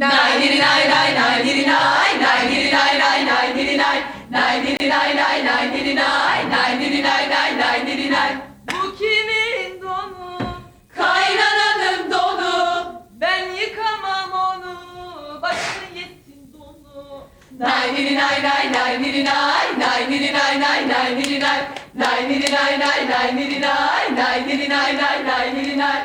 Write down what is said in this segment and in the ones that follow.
Nay diri nay nay nay diri nay nay diri nay nay nay diri nay nay diri nay nay nay diri nay nay diri nay nay nay diri nay Bu kimin donu? Kaynananın donu. Ben yıkamam onu. Başını yesin donu. Nay diri nay nay nay diri nay nay diri nay nay nay diri nay nay diri nay nay nay diri nay nay diri nay nay nay diri nay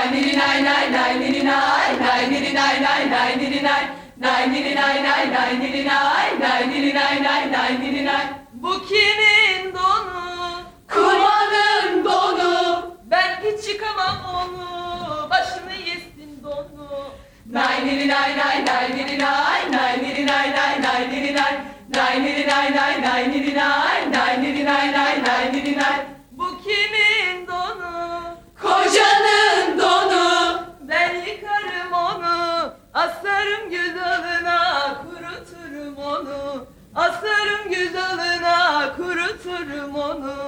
Nay niri nay nay nay niri nay nay niri nay nay nay niri nay nay niri nay nay nay niri nay nay niri nay nay nay niri nay Bu kimin donu? Kumanın dolu Ben hiç yıkamam onu. Başını yesin donu. Nay niri nay nay nay niri nay nay niri nay nay nay niri nay nay niri nay nay nay nay nay yıkarım onu. Asarım gül dalına. Kuruturum onu. Asarım gül dalına. Kuruturum onu.